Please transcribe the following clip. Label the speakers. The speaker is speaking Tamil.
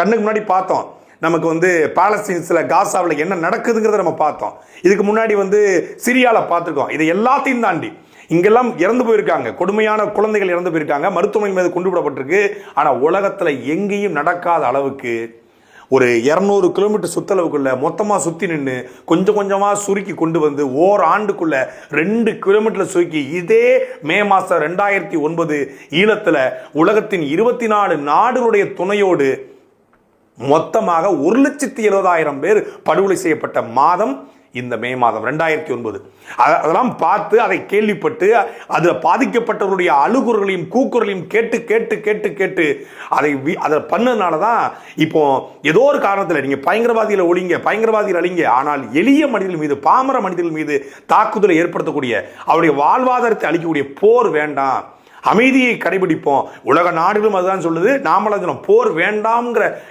Speaker 1: கண்ணுக்கு முன்னாடி பார்த்தோம். நமக்கு வந்து பாலஸ்தீன்ஸில் காசாவில் என்ன நடக்குதுங்கிறத நம்ம பார்த்தோம். இதுக்கு முன்னாடி வந்து சிரியாவில் பார்த்துருக்கோம். இதை எல்லாத்தையும் தாண்டி இங்கெல்லாம் இறந்து போயிருக்காங்க. கொடுமையான குழந்தைகள் இறந்து போயிருக்காங்க. மருத்துவமனை மீது கொண்டு விடப்பட்டிருக்கு. ஆனால் உலகத்தில் எங்கேயும் நடக்காத அளவுக்கு ஒரு இரநூறு கிலோமீட்டர் சுத்தளவுக்குள்ளே மொத்தமாக சுற்றி நின்று கொஞ்சம் கொஞ்சமாக சுருக்கி கொண்டு வந்து ஓர் ஆண்டுக்குள்ளே ரெண்டு கிலோமீட்டரில் சுருக்கி இதே மே மாதம் ரெண்டாயிரத்தி ஒன்பது ஈழத்தில் உலகத்தின் இருபத்தி நாலு நாடுகளுடைய துணையோடு மொத்தமாக ஒரு லட்சத்தி எழுபதாயிரம் பேர் படுகொலை செய்யப்பட்ட மாதம் இந்த மே மாதம் ரெண்டாயிரத்தி ஒன்பது. அதெல்லாம் பார்த்து அதை கேள்விப்பட்டு அதில் பாதிக்கப்பட்டவருடைய அழுகுறலையும் கூக்குறலையும் கேட்டு கேட்டு கேட்டு கேட்டு அதை வி- அதை பண்ணதுனால தான் இப்போ ஏதோ ஒரு காரணத்தில் நீங்கள் பயங்கரவாதிகளை ஒழிங்க பயங்கரவாதிகள் அழிங்க ஆனால் எளிய மனிதர்கள் மீது பாமர மனிதர்கள் மீது தாக்குதலை ஏற்படுத்தக்கூடிய அவருடைய வாழ்வாதாரத்தை அளிக்கக்கூடிய போர் வேண்டாம். அமைதியை கடைபிடிப்போம். உலக நாடுகளும் அதுதான் சொல்லுது. நாமளும் போர் வேண்டாம்ங்கிற